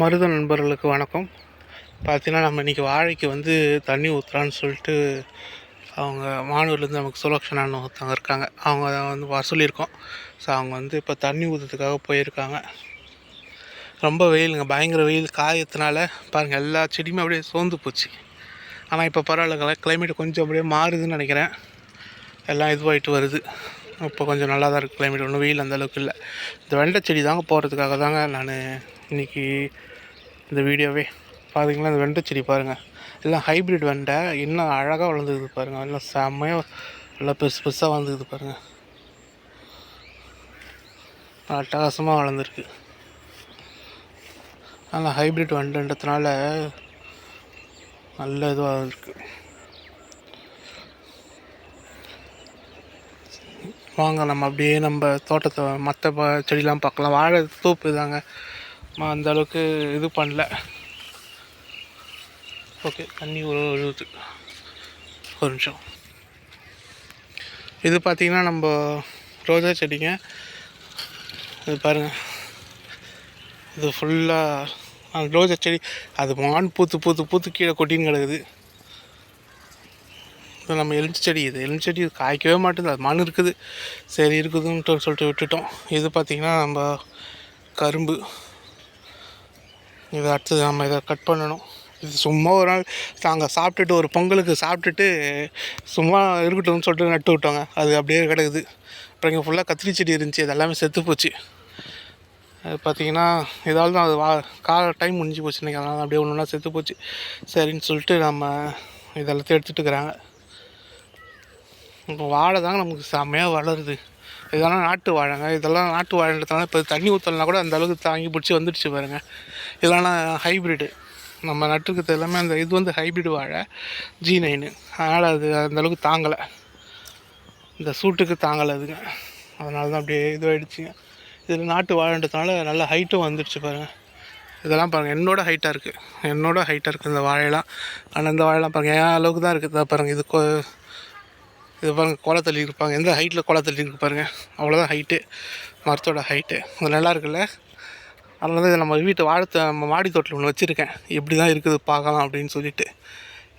மருத நண்பர்களுக்கு வணக்கம். பார்த்தீங்கன்னா நம்ம இன்றைக்கி வாழைக்கு வந்து தண்ணி ஊற்றுறான்னு சொல்லிட்டு அவங்க மானூர்லேருந்து நமக்கு சுலக்ஷனான்னு ஒருத்தவங்க இருக்காங்க. அவங்க வந்து வர சொல்லியிருக்கோம். ஸோ அவங்க வந்து இப்போ தண்ணி ஊற்றுறதுக்காக போயிருக்காங்க. ரொம்ப வெயிலுங்க. பயங்கர வெயில். காயத்தினால பாருங்கள் எல்லா செடியுமே அப்படியே சோர்ந்து போச்சு. ஆனால் இப்போ பரவாயில்ல. கிளைமேட் கொஞ்சம் அப்படியே மாறுதுன்னு நினைக்கிறேன். எல்லாம் இதுவாகிட்டு வருது. இப்போ கொஞ்சம் நல்லா தான் இருக்குது கிளைமேட் ஒன்றும் வெயில் அந்தளவுக்கு இல்லை. இந்த வெண்டை செடி தாங்க போகிறதுக்காக தாங்க நான் இன்றைக்கி இந்த வீடியோவே பார்த்தீங்களா இந்த வெண்டை செடி பாருங்கள் எல்லாம் ஹைப்ரிட் வெண்டை. இன்னும் அழகாக வளர்ந்துக்குது பாருங்கள் எல்லாம் செம்மையாக நல்லா பெருசு பெருசாக வளர்ந்துக்குது பாருங்கள் அட்டகாசமாக வளர்ந்துருக்கு. நல்லா ஹைப்ரிட் வெண்டைன்றதுனால நல்ல இதுவாக இருக்குது வாங்க நம்ம அப்படியே நம்ம தோட்டத்தை மற்ற செடிலாம் பார்க்கலாம். வாழை தோப்பு தாங்க. அந்த அளவுக்கு இது பண்ணல. ஓகே தண்ணி ஒரு விழுவுது ஒரு நிமிஷம். இது பார்த்திங்கன்னா நம்ம ரோஜா செடிங்க. இது பாருங்கள் இது ஃபுல்லாக ரோஜா செடி அது மான் பூத்து பூத்து பூத்து கீழே கொட்டின்னு கிடக்குது. இது நம்ம எலுமிச்சை செடி இது எலுமிச்சை செடி இது காய்க்கவே மாட்டேது அது மண் இருக்குது. சரி இருக்குதுன்ட்டு சொல்லிட்டு விட்டுட்டோம். இது பார்த்திங்கன்னா நம்ம கரும்பு. இதை அடுத்தது நம்ம இதை கட் பண்ணணும். இது சும்மா ஒரு நாள் நாங்கள் சாப்பிட்டுட்டு ஒரு பொங்கலுக்கு சாப்பிட்டுட்டு சும்மா இருக்கட்டும்னு சொல்லிட்டு நட்டு விட்டோங்க. அது அப்படியே கிடக்குது. அப்புறம் இங்கே ஃபுல்லாக கத்திரி செடி இருந்துச்சு. அது எல்லாமே செத்து போச்சு. அது பார்த்தீங்கன்னா ஏதாவது அது வா கால டைம் முடிஞ்சு போச்சு இன்றைக்கி அதனால் அப்படியே ஒன்று ஒன்றா செத்து போச்சு. சரின்னு சொல்லிட்டு நம்ம இதெல்லாத்தையும் எடுத்துகிட்டு இருக்கிறாங்க. இப்போ வாழை தாங்க நமக்கு செம்மையாக வளருது. இதெல்லாம் நாட்டு வாழைங்க. இதெல்லாம் நாட்டு வாழைன்றதுனால இப்போ தண்ணி ஊற்றலனா கூட அந்த அளவுக்கு தாங்கி பிடிச்சி வந்துடுச்சு பாருங்க. இதெல்லாம் ஹைப்ரிடு நம்ம நட்டுருக்கிறது எல்லாமே அந்த இது வந்து ஹைப்ரிட் வாழை ஜி நைனு அதனால் அது அந்தளவுக்கு தாங்கலை. இந்த சூட்டுக்கு தாங்கலை அதுங்க. அதனால தான் அப்படியே இதுவாகிடுச்சுங்க இதில் நாட்டு வாழைன்றதுனால நல்ல ஹைட்டும் வந்துடுச்சு பாருங்கள் இதெல்லாம் பாருங்கள் என்னோட ஹைட்டாக இருக்குது என்னோட ஹைட்டாக இருக்குது இந்த வாழைலாம் ஆனால் இந்த வாழைலாம் பாருங்கள் என் அளவுக்கு தான் இருக்குது பாருங்கள் இது இது பாருங்கள் கோலை தள்ளி இருப்பாங்க. எந்த ஹைட்டில் கோலை தள்ளி இருக்கு பாருங்கள் அவ்வளோதான் ஹைட்டு மரத்தோட ஹைட்டு அது நல்லா இருக்குல்ல? அதனால தான் இதை நம்ம வீட்டு வாழை நம்ம மாடி தோட்டில் ஒன்று வச்சுருக்கேன். எப்படி தான் இருக்குது பார்க்கலாம் அப்படின்னு சொல்லிட்டு.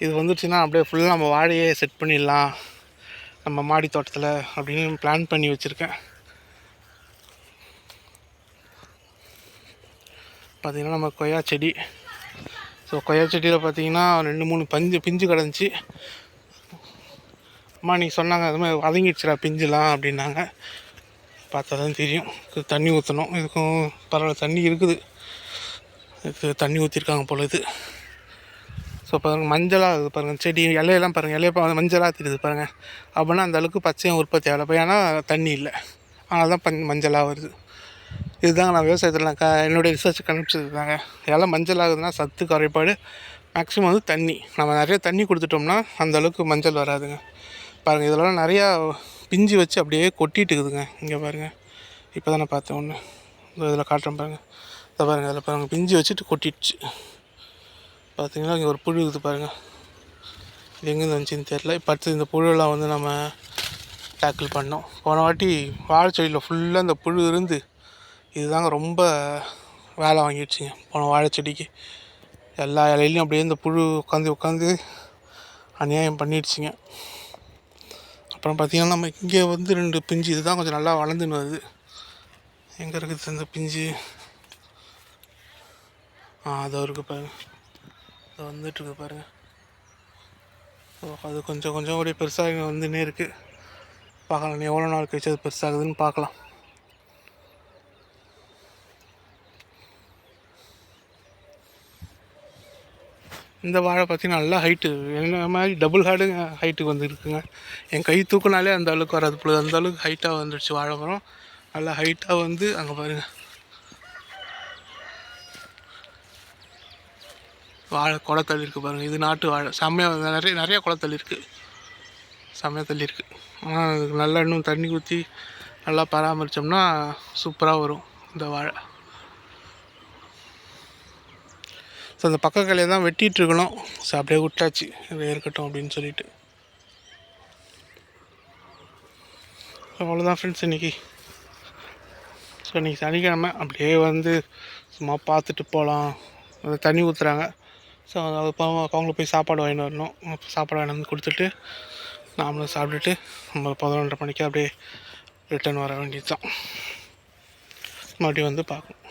இது வந்துடுச்சுன்னா அப்படியே ஃபுல்லாக நம்ம வாழையே செட் பண்ணிடலாம். நம்ம மாடி தோட்டத்தில் அப்படின்னு பிளான் பண்ணி வச்சுருக்கேன். பார்த்திங்கன்னா நம்ம கொய்யா செடி. ஸோ கொய்யா செடியில் பார்த்தீங்கன்னா ரெண்டு மூணு பஞ்சு பிஞ்சு கிடந்துச்சு. அம்மா நீ சொன்னாங்க அது மாதிரி வதங்கிடுச்சுடா பிஞ்சுலாம் அப்படின்னாங்க. பார்த்தா தான் தெரியும். இது தண்ணி ஊற்றணும் இதுக்கும் பரவாயில்ல தண்ணி இருக்குது. இதுக்கு தண்ணி ஊற்றிருக்காங்க போல இது. ஸோ பாருங்கள் மஞ்சளாக இருக்குது பாருங்கள் செடி இலையெல்லாம் பாருங்கள் இலையை பா- மஞ்சளாக தெரியுது பாருங்கள் அப்படின்னா அந்த அளவுக்கு பச்சையும் உற்பத்தி ஆகலை. போய் ஏன்னா தண்ணி இல்லை. அதனால தான் பஞ் மஞ்சளாக வருது. இதுதாங்க நான் விவசாயத்தில் நான் க என்னுடைய ரிசர்ச் கண்டுபிடிச்சது தாங்க எல்லாம் மஞ்சள் ஆகுதுன்னா சத்து குறைபாடு மேக்ஸிமம் வந்து தண்ணி. நம்ம நிறைய தண்ணி கொடுத்துட்டோம்னா அந்த அளவுக்கு மஞ்சள் வராதுங்க. பாருங்கள் இதெல்லாம் நிறையா பிஞ்சு வச்சு அப்படியே கொட்டிட்டு இருக்குதுங்க. இங்கே பாருங்கள் இப்போ தானே பார்த்தேன் ஒன்று இந்த இதில் காட்டுறேன் பாருங்கள் இதை பாருங்கள் இதில் பாருங்கள் பிஞ்சு வச்சுட்டு கொட்டிடுச்சு. பார்த்தீங்கன்னா இங்கே ஒரு புழு இருக்குது பாருங்கள் இது எங்கேருந்து வந்துச்சுன்னு தெரில இப்போ அடுத்து இந்த புழுலாம் வந்து நம்ம டேக்கிள் பண்ணோம். போன வாட்டி வாழை செடியில் ஃபுல்லாக இந்த புழு இருந்து இதுதாங்க ரொம்ப வேலை வாங்கிடுச்சுங்க போன வாழை செடிக்கு. எல்லா இலையிலையும் அப்படியே இந்த புழு உட்காந்து உட்காந்து அநியாயம் பண்ணிடுச்சுங்க. அப்புறம் பார்த்திங்கன்னா நம்ம இங்கே வந்து ரெண்டு பிஞ்சு இதுதான் கொஞ்சம் நல்லா வளர்ந்துன்னு வருது. எங்கே இருக்குது இந்த பிஞ்சு? ஆ அதோ இருக்குது பாருங்க. அது வந்துட்டுருக்கு பாருங்க. ஸோ அது கொஞ்சம் கொஞ்சம் அப்படியே பெருசாக வந்துன்னே இருக்குது பார்க்கலாம் எவ்வளோ நாள் கழிச்சு அது பெருசாகுதுன்னு பார்க்கலாம். இந்த வாழை பார்த்தீங்கன்னா நல்லா ஹைட்டு என்ன மாதிரி டபுள் ஹார்டு ஹைட்டுக்கு வந்து இருக்குங்க என் கை தூக்குனாலே அந்த அளவுக்கு வராது போல. அந்த அளவுக்கு ஹைட்டாக வந்துடுச்சு வாழை மரம். நல்லா ஹைட்டாக வந்து அங்கே பாருங்கள் வாழை குளத்தள்ளி இருக்குது பாருங்கள் இது நாட்டு வாழை. செம்மையாக நிறைய நிறைய குளத்தள்ளி இருக்குது செம்மையாக தள்ளி இருக்குது ஆனால் அதுக்கு நல்லா இன்னும் தண்ணி ஊற்றி நல்லா பராமரித்தோம்னா சூப்பராக வரும் இந்த வாழை. ஸோ அந்த பக்க கலையை தான் வெட்டிகிட்ருக்கணும் ஸோ அப்படியே விட்டாச்சு. அப்படியே இருக்கட்டும் அப்படின்னு சொல்லிட்டு. அவ்வளோதான் ஃப்ரெண்ட்ஸ் இன்றைக்கி ஸோ இன்றைக்கி சனிக்கிழமை. அப்படியே வந்து சும்மா பார்த்துட்டு போகலாம் அது தண்ணி ஊற்றுறாங்க ஸோ அது அவங்களுக்கு அவங்கள போய் சாப்பாடு வாங்கிட்டு வரணும். சாப்பாடு வாங்கிட்டு வந்து கொடுத்துட்டு நாமளும் சாப்பிட்டுட்டு நம்ம பதினொன்றரை மணிக்கு அப்படியே ரிட்டர்ன் வர வேண்டியது தான் மறுபடியும் வந்து பார்க்கணும்.